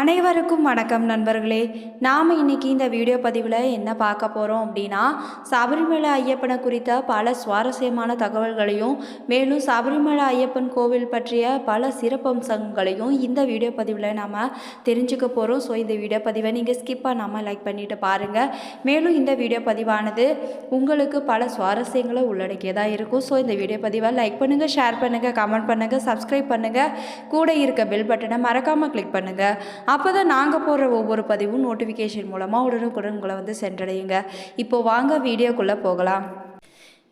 அனைவருக்கும் வணக்கம் நண்பர்களே. நாம் இன்னைக்கு இந்த வீடியோ பதிவில் என்ன பார்க்க போகிறோம் அப்படின்னா சபரிமலை ஐயப்பனை குறித்த பல சுவாரஸ்யமான தகவல்களையும் மேலும் சபரிமலை ஐயப்பன் கோவில் பற்றிய பல சிறப்பம்சங்களையும் இந்த வீடியோ பதிவில் நாம் தெரிஞ்சுக்க போகிறோம் ஸோ இந்த வீடியோ பதிவை நீங்கள் ஸ்கிப்பாக நம்ம லைக் பண்ணிவிட்டு பாருங்கள் மேலும் இந்த வீடியோ பதிவானது உங்களுக்கு பல சுவாரஸ்யங்களை உள்ளடக்கியதாக இருக்கும். ஸோ இந்த வீடியோ பதிவை லைக் பண்ணுங்கள் ஷேர் பண்ணுங்கள் கமெண்ட் பண்ணுங்கள் சப்ஸ்கிரைப் பண்ணுங்கள் கூட இருக்க பெல் பட்டனை மறக்காமல் கிளிக் பண்ணுங்கள் அப்போ தான் நாங்கள் போடுற ஒவ்வொரு பதிவும் நோட்டிஃபிகேஷன் மூலமாக உடனுக்குடன் உங்களை வந்து சென்றடையுங்க. இப்போ வாங்க வீடியோக்குள்ளே போகலாம்.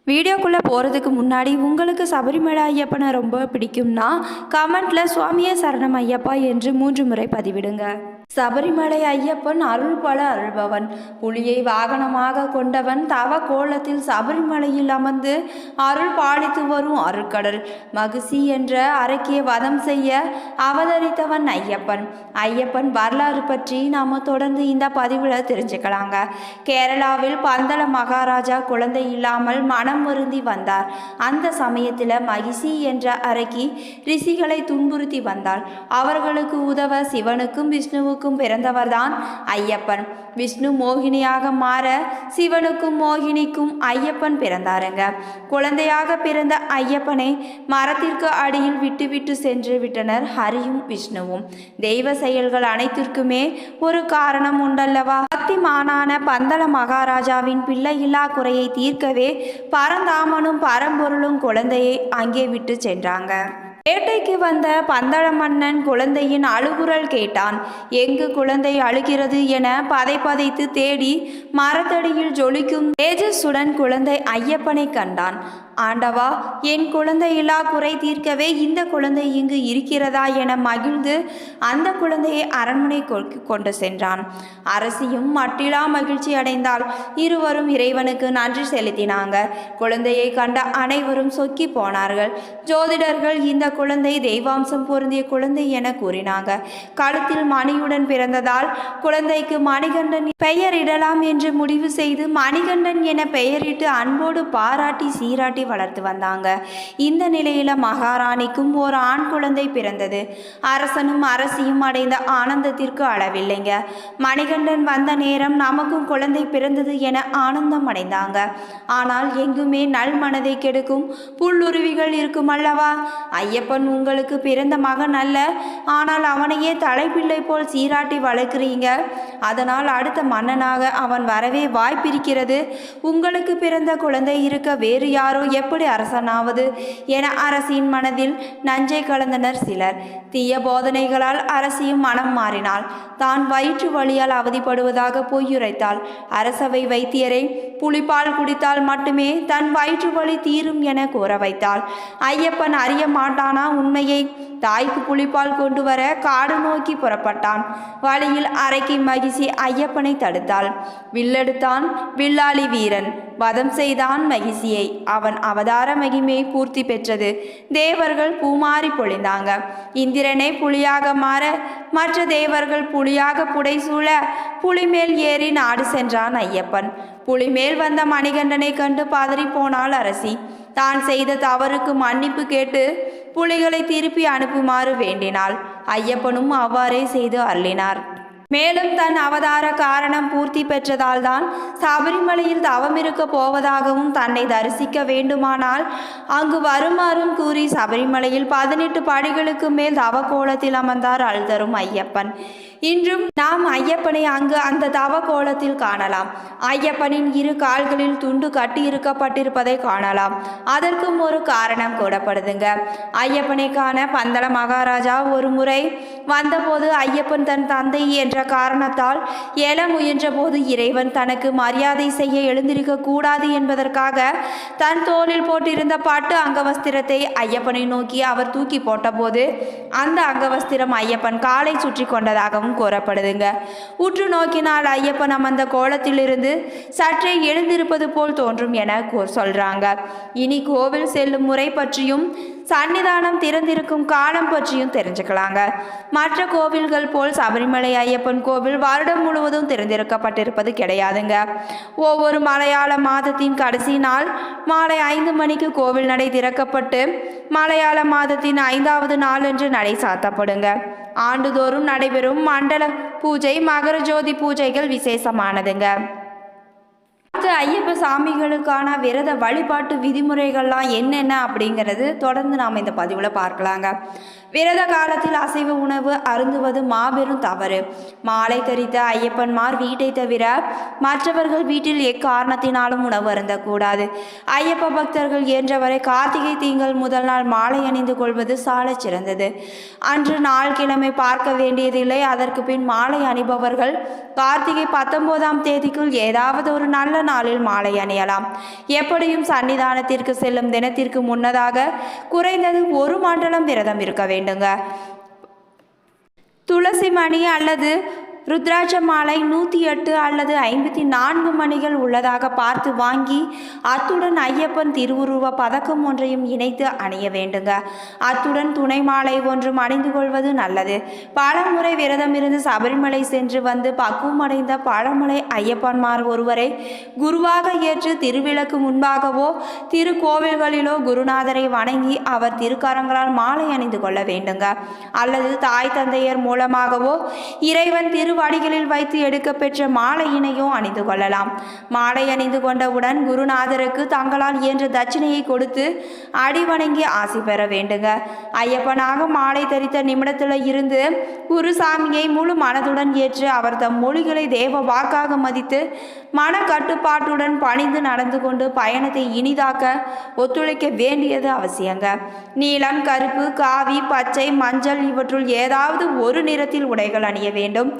வீடியோக்குள்ளே போகிறதுக்கு முன்னாடி உங்களுக்கு சபரிமலை ஐயப்பனை ரொம்ப பிடிக்கும்னா கமெண்ட்டில் சுவாமியே சரணம் ஐயப்பா என்று மூன்று முறை பதிவிடுங்க. சபரிமலை ஐயப்பன் அருள் பல அருள்பவன். புலியை வாகனமாக கொண்டவன் தவ கோலத்தில் சபரிமலையில் அமர்ந்து அருள் பாலித்து வரும் அருள்கடல் மகிசி என்ற அரக்கிய வதம் செய்ய அவதரித்தவன் ஐயப்பன். ஐயப்பன் வரலாறு பற்றி நாம் தொடர்ந்து இந்த பதிவில் தெரிஞ்சுக்கலாங்க. கேரளாவில் பந்தள மகாராஜா குழந்தை இல்லாமல் மனம் வருந்தி வந்தார். அந்த சமயத்தில் மகிசி என்ற அரக்கி ரிஷிகளை துன்புறுத்தி வந்தாள் அவர்களுக்கு உதவ சிவனுக்கும் விஷ்ணுவுக்கும் பிறந்தவர்தான் ஐயப்பன். விஷ்ணு மோகினியாக மாற சிவனுக்கும் மோகினிக்கும் ஐயப்பன் பிறந்தாருங்க. குழந்தையாக பிறந்த ஐயப்பனை மரத்திற்கு அடியில் விட்டுவிட்டு சென்று விட்டனர் ஹரியும் விஷ்ணுவும். தெய்வ செயல்கள் அனைத்திற்குமே ஒரு காரணம் உண்டல்லவா? பக்திமானான பந்தள மகாராஜாவின் பிள்ளையில்லா குறையை தீர்க்கவே பரந்தாமனும் பரம்பொருளும் குழந்தையை அங்கே விட்டு சென்றாங்க. வேட்டைக்கு வந்த பந்தள மன்னன் குழந்தையின் அழுகுரல் கேட்டான். எங்கு குழந்தை அழுகிறது என பதை பதைத்து தேடி மரத்தடியில் ஜொலிக்கும் தேஜஸுடன் குழந்தை ஐயப்பனை கண்டான். ஆண்டவா என் குழந்தையில்லா குறை தீர்க்கவே இந்த குழந்தை இங்கு இருக்கிறதா என மகிழ்ந்து அந்த குழந்தையை அரண்மனை கொ- கொண்டு சென்றான். அரசியும் மட்டிலா மகிழ்ச்சி அடைந்தால் இருவரும் இறைவனுக்கு நன்றி செலுத்தினாங்க. குழந்தையை கண்ட அனைவரும் சொக்கி போனார்கள். ஜோதிடர்கள் இந்த குழந்தை தெய்வாம்சம் பொருந்திய குழந்தை என கூறினாங்க. கழுத்தில் மணியுடன் பிறந்ததால் குழந்தைக்கு மணிகண்டன் பெயரிடலாம் என்று முடிவு செய்து மணிகண்டன் என பெயரிட்டு அன்போடு பாராட்டி சீராட்டி வளர்த்து வந்தாங்க. இந்த நிலையில மகாராணிக்கும் ஒரு ஆண் குழந்தை பிறந்தது. அரசனும் அரசியும் அடைந்த ஆனந்தத்திற்கு அளவில்லைங்க. மணிகண்டன் வந்த நேரம் நமக்கும் குழந்தை பிறந்தது என ஆனந்தம் அடைந்தாங்க. ஆனால் எங்குமே நல் மனதை கெடுக்கும் புல்லுருவிகள் இருக்கும் அல்லவா? ஐயப்பன் உங்களுக்கு பிறந்த மகன் அல்ல. ஆனால் அவனையே தலைப்பிள்ளை போல் சீராட்டி வளர்க்குறீங்க. அதனால் அடுத்த மன்னனாக அவன் வரவே வாய்ப்பிருக்கிறது. உங்களுக்கு பிறந்த குழந்தை இருக்க வேறு யாரோ எப்படி அரசனாவது? என அரசியின் மனதில் நஞ்சை கலந்தனர் சிலர். தீய போதனைகளால் அரசியும் மனம் மாறினாள். தான் வயிற்று வழியால் அவதிப்படுவதாக பொய்யுரைத்தாள். அரசவை வைத்தியரை புலிப்பால் குடித்தால் மட்டுமே தன் வயிற்று வலி தீரும் என கூற வைத்தாள். ஐயப்பன் அறிய மாட்டானா உண்மையை? தாய்க்கு புலிப்பால் கொண்டு வர காடு நோக்கி புறப்பட்டான். வழியில் அரைக்கி மகிழ்ச்சி ஐயப்பனை தடுத்தாள். வில்லெடுத்தான் வில்லாளி வீரன். வதம் செய்தான் மகிழ்ச்சியை. அவன் அவதார மகிமை பூர்த்தி பெற்றது. தேவர்கள் பூமாறி பொழிந்தாங்க. இந்திரனே புலியாக மாற மற்ற தேவர்கள் புலியாக புடைசூழ புலிமேல் ஏறி நாடு சென்றான் ஐயப்பன். புலிமேல் வந்த மணிகண்டனை கண்டு பதறி போனாள் அரசி. தான் செய்த தவறுக்கு மன்னிப்பு கேட்டு புலிகளை திருப்பி அனுப்புமாறு வேண்டினாள். ஐயப்பனும் அவ்வாறே செய்து அள்ளினார் மேலும் தன் அவதார காரணம் பூர்த்தி பெற்றதால்தான் சபரிமலையில் தவமிருக்க போவதாகவும் தன்னை தரிசிக்க வேண்டுமானால் அங்கு வருமாறும் கூறி சபரிமலையில் பதினெட்டு படிகளுக்கு மேல் தவ கோலத்தில் அமர்ந்தார் அழுதரும் ஐயப்பன். இன்றும் நாம் ஐயப்பனை அங்கு அந்த தவ கோலத்தில் காணலாம். ஐயப்பனின் இரு கால்களில் துண்டு கட்டி இருக்கப்பட்டிருப்பதை காணலாம். அதற்கும் ஒரு காரணம் கூடப்படுதுங்க ஐயப்பனை காண பந்தள மகாராஜா ஒரு முறை வந்தபோது ஐயப்பன் தன் தந்தை என்ற காரணத்தால் எழ முயன்றபோது இறைவன் தனக்கு மரியாதை செய்ய எழுந்திருக்க கூடாது என்பதற்காக தன் தோளில் போட்டிருந்த பட்டு அங்கவஸ்திரத்தை ஐயப்பனை நோக்கி அவர் தூக்கி போட்டபோது அந்த அங்கவஸ்திரம் ஐயப்பன் காலை சுற்றி கொண்டதாகவும் கூறப்படுதுங்க. உற்று நோக்கினால் ஐயப்பன் அமர்ந்த கோலத்திலிருந்து சற்றே எழுந்திருப்பது போல் தோன்றும் என சொல்றாங்க. இனி கோவில் செல்லும் முறை பற்றியும் சன்னிதானம் திறந்திருக்கும் காலம் பற்றியும் தெரிஞ்சுக்கலாங்க. மற்ற கோவில்கள் போல் சபரிமலை ஐயப்பன் கோவில் வருடம் முழுவதும் திறந்திருக்கப்பட்டிருப்பது கிடையாதுங்க. ஒவ்வொரு மலையாள மாதத்தின் கடைசி நாள் மாலை ஐந்து மணிக்கு கோவில் நடை திறக்கப்பட்டு மலையாள மாதத்தின் ஐந்தாவது நாளன்று நடை சாத்தப்படுங்க. ஆண்டுதோறும் நடைபெறும் மண்டல பூஜை மகர ஜோதி பூஜைகள் விசேஷமானதுங்க. அடுத்து ஐயப்ப சாமிகளுக்கான விரத வழிபாட்டு விதிமுறைகள்லாம் என்னென்ன அப்படிங்கிறது தொடர்ந்து நாம் இந்த பதிவில் பார்க்கலாங்க. விரத காலத்தில் அசைவ உணவு அருந்துவது மாபெரும் தவறு. மாலை தரித்த ஐயப்பன்மார் வீட்டை தவிர மற்றவர்கள் வீட்டில் எக்காரணத்தினாலும் உணவு அருந்தக்கூடாது. ஐயப்ப பக்தர்கள் இயன்றவரை கார்த்திகை திங்கள் முதல் நாள் மாலை அணிந்து கொள்வது சாலச் சிறந்தது. அன்று நாள் கிழமை பார்க்க வேண்டியதில்லை. அதற்கு பின் மாலை அணிபவர்கள் கார்த்திகை பத்தொன்பதாம் தேதிக்குள் ஏதாவது ஒரு நல்ல நாளில் மாலை அணியலாம். எப்படியும் சன்னிதானத்திற்கு செல்லும் தினத்திற்கு முன்னதாக குறைந்தது ஒரு மண்டலம் விரதம் இருக்க வேண்டுங்க. துளசி மணி அல்லது ருத்ராட்ச மாலை நூற்றி எட்டு அல்லது ஐம்பத்தி நான்கு மணிகள் உள்ளதாக பார்த்து வாங்கி அத்துடன் ஐயப்பன் திருவுருவ பதக்கம் ஒன்றையும் இணைத்து அணிய வேண்டுங்க. அத்துடன் துணை மாலை ஒன்றும் அணிந்து கொள்வது நல்லது. பலமுறை விரதம் இருந்து சபரிமலை சென்று வந்து பக்குவமடைந்த பழமலை ஐயப்பன்மார் ஒருவரை குருவாக ஏற்று திருவிளக்கு முன்பாகவோ திருக்கோவில்களிலோ குருநாதரை வணங்கி அவர் திருக்கரங்களால் மாலை அணிந்து கொள்ள வேண்டுங்க. அல்லது தாய் தந்தையர் மூலமாகவோ இறைவன் திரு திருவாடிகளில் வைத்து எடுக்கப்பெற்ற மாலையினையோ அணிந்து கொள்ளலாம். மாலை அணிந்து கொண்டவுடன் குருநாதருக்கு தங்களால் இயன்ற தட்சிணையை கொடுத்து அடிவணங்கி ஆசி பெற வேண்டுங்க. ஐயப்பனாக மாலை தரித்த நிமிடத்தில் இருந்து குருசாமியை முழு மனதுடன் ஏற்று அவர் தம் மொழிகளை தேவ வாக்காக மதித்து மன கட்டுப்பாட்டுடன் பணிந்து நடந்து கொண்டு பயணத்தை இனிதாக்க ஒத்துழைக்க வேண்டியது அவசியங்க. நீலம் கருப்பு காவி பச்சை மஞ்சள் இவற்றுள் ஏதாவது ஒரு நிறத்தில் உடைகள் அணிய வேண்டும்.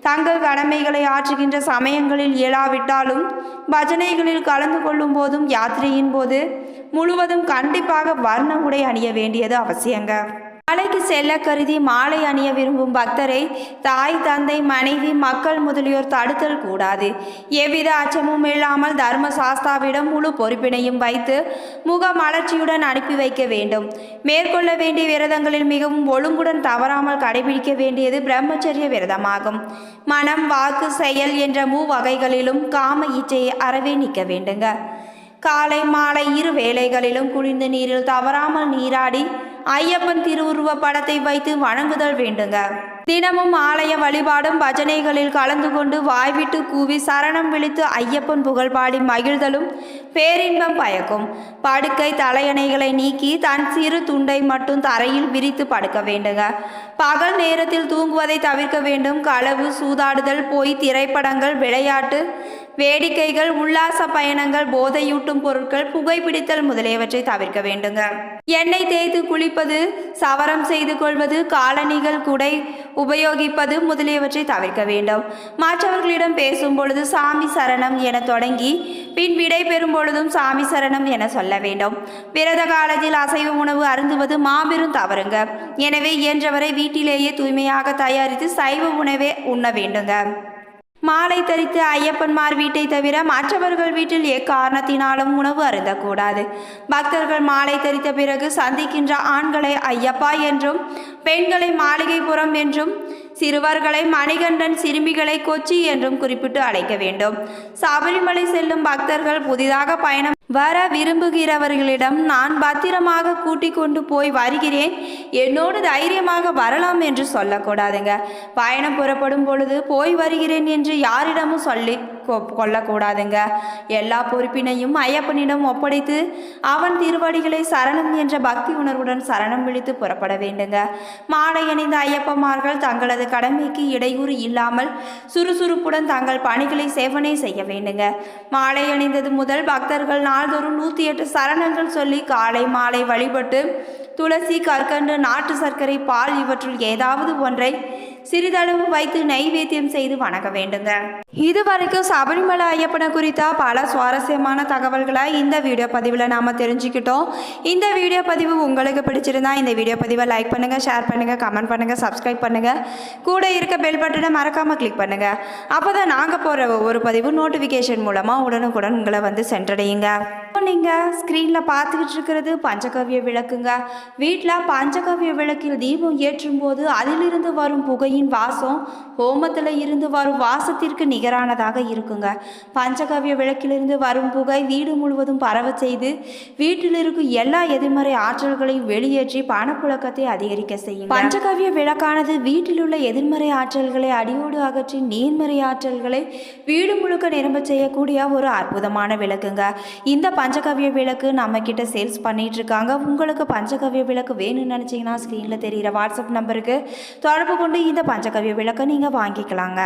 தங்கள் கடமைகளை ஆற்றுகின்ற சமயங்களில் இயலாவிட்டாலும் பஜனைகளில் கலந்து கொள்ளும் போதும் யாத்திரையின் போது முழுவதும் கண்டிப்பாக வர்ண உடை அணிய வேண்டியது அவசியங்க. மலைக்கு செல்ல கருதி மாலை அணிய விரும்பும் பக்தரை தாய் தந்தை மனைவி மக்கள் முதலியோர் தடுத்தல் கூடாது. எவ்வித அச்சமும் இல்லாமல் தர்ம சாஸ்தாவிடம் முழு பொறுப்பினையும் வைத்து முக மலர்ச்சியுடன் அனுப்பி வைக்க வேண்டும். மேற்கொள்ள வேண்டிய விரதங்களில் மிகவும் ஒழுங்குடன் தவறாமல் கடைபிடிக்க வேண்டியது பிரம்மச்சரிய விரதமாகும். மனம் வாக்கு செயல் என்ற மூவகைகளிலும் காம இச்சையை அறவே நிற்க வேண்டுங்க. காலை மாலை இரு வேளைகளிலும் குளிர்ந்த நீரில் தவறாமல் நீராடி ஐயப்பன் திருவுருவ படத்தை வைத்து வணங்குதல் வேண்டுங்க. தினமும் ஆலய வழிபாடும் பஜனைகளில் கலந்து கொண்டு வாய்விட்டு கூவி சரணம் விழித்து ஐயப்பன் புகழ் பாடி மகிழ்தலும் பேரின்பம் பயக்கும். படுக்கை தலையணைகளை நீக்கி தன் சிறு துண்டை மட்டும் தரையில் விரித்து படுக்க வேண்டுங்க. பகல் நேரத்தில் தூங்குவதை தவிர்க்க வேண்டும். களவு சூதாடுதல் போய் திரைப்படங்கள் விளையாட்டு வேடிக்கைகள் உல்லாச பயணங்கள் போதையூட்டும் பொருட்கள் புகைப்பிடித்தல் முதலியவற்றை தவிர்க்க வேண்டுங்க. எண்ணெய் தேய்த்து குளிப்பது சவரம் செய்து கொள்வது காலணிகள் குடை உபயோகிப்பது முதலியவற்றை தவிர்க்க வேண்டும். மற்றவர்களிடம் பேசும் பொழுது சாமி சரணம் என தொடங்கி பின் விடை பெறும் பொழுதும் சாமி சரணம் என சொல்ல வேண்டும். விரத காலத்தில் அசைவ உணவு அருந்துவது மாபெரும் தவறுங்க. எனவே இயன்றவரை வீட்டிலேயே தூய்மையாக தயாரித்து சைவ உணவே உண்ண வேண்டுங்க. மாலை தரித்து ஐயப்பன்மார் வீட்டை தவிர மற்றவர்கள் வீட்டில் எக்காரணத்தினாலும் உணவு அருந்தக்கூடாது. பக்தர்கள் மாலை தரித்த பிறகு சந்திக்கின்ற ஆண்களை ஐயப்பா என்றும் பெண்களை மாளிகைப்புறம் என்றும் சிறுவர்களை மணிகண்டன் சிறுமிகளை கொச்சி என்றும் குறிப்பிட்டு அழைக்க வேண்டும். சபரிமலை செல்லும் பக்தர்கள் புதிதாக பயணம் வர விரும்புகிறவர்களிடம் நான் பத்திரமாக கூட்டிக் கொண்டு போய் வருகிறேன். என்னோடு தைரியமாக வரலாம் என்று சொல்லக்கூடாதுங்க. பயணம் புறப்படும் பொழுது போய் வருகிறேன் என்று யாரிடமும் சொல்லி கொ- கொள்ளக்கூடாதுங்க. எல்லா பொறுப்பினையும் ஐயப்பனிடம் ஒப்படைத்து அவன் திருவடிகளை சரணம் என்ற பக்தி உணர்வுடன் சரணம் விழித்து புறப்பட வேண்டுங்க. மாலை அணிந்த ஐயப்பமார்கள் தங்களது கடமைக்கு இடையூறு இல்லாமல் சுறுசுறுப்புடன் தங்கள் பணிகளை சேவனை செய்ய வேண்டுங்க. மாலை அணிந்தது முதல் பக்தர்கள் நாள்தோறும் நூற்றி எட்டு சரணங்கள் சொல்லி காலை மாலை வழிபட்டு துளசி கற்கண்டு நாட்டு சர்க்கரை பால் இவற்றுள் ஏதாவது ஒன்றை சிறிதளவு வைத்து நைவேத்தியம் செய்து வணங்க வேண்டுங்க. இதுவரைக்கும் சபரிமலை ஐயப்பனை குறித்த பல சுவாரஸ்யமான தகவல்களை இந்த வீடியோ பதிவில் நாம் தெரிஞ்சுக்கிட்டோம். இந்த வீடியோ பதிவு உங்களுக்கு பிடிச்சிருந்தா இந்த வீடியோ பதிவை லைக் பண்ணுங்கள் ஷேர் பண்ணுங்கள் கமெண்ட் பண்ணுங்கள் சப்ஸ்கிரைப் பண்ணுங்கள் கூட இருக்க பெல் பட்டனை மறக்காமல் கிளிக் பண்ணுங்கள் அப்போ தான் நாங்கள் போகிற ஒவ்வொரு பதிவு நோட்டிஃபிகேஷன் மூலமாக உடனுக்குடன் உங்களை வந்து சென்றடையுங்க. நீங்கள் ஸ்க்ரீனில் பார்த்துக்கிட்டு இருக்கிறது பஞ்சகவ்ய விளக்குங்க. வீட்டில் பஞ்சகவ்ய விளக்கில் தீபம் ஏற்றும் போது அதிலிருந்து வரும் புகையின் வாசம் ஹோமத்தில் இருந்து வரும் வாசத்திற்கு நிகரானதாக இருக்குங்க. பஞ்சகவ்ய விளக்கிலிருந்து வரும் புகை வீடு முழுவதும் பரவ செய்து வீட்டில் இருக்கும் எல்லா எதிர்மறை ஆற்றல்களையும் வெளியேற்றி பணப்புழக்கத்தை அதிகரிக்க செய்யும் பஞ்சகவ்ய விளக்கானது வீட்டில் உள்ள எதிர்மறை ஆற்றல்களை அடியோடு அகற்றி நேர்மறை ஆற்றல்களை வீடு முழுக்க நிரம்ப செய்யக்கூடிய ஒரு அற்புதமான விளக்குங்க. இந்த பஞ்சகவ்ய விளக்கு நம்ம கிட்ட சேல்ஸ் பண்ணிட்டு இருக்காங்க உங்களுக்கு பஞ்சகவ்ய விளக்கு வேணும்னு நினச்சிங்கன்னா ஸ்க்ரீனில் தெரிகிற வாட்ஸ்அப் நம்பருக்கு தொடர்பு கொண்டு இந்த பஞ்சகவ்ய விளக்கை நீங்கள் வாங்கிக்கலாங்க.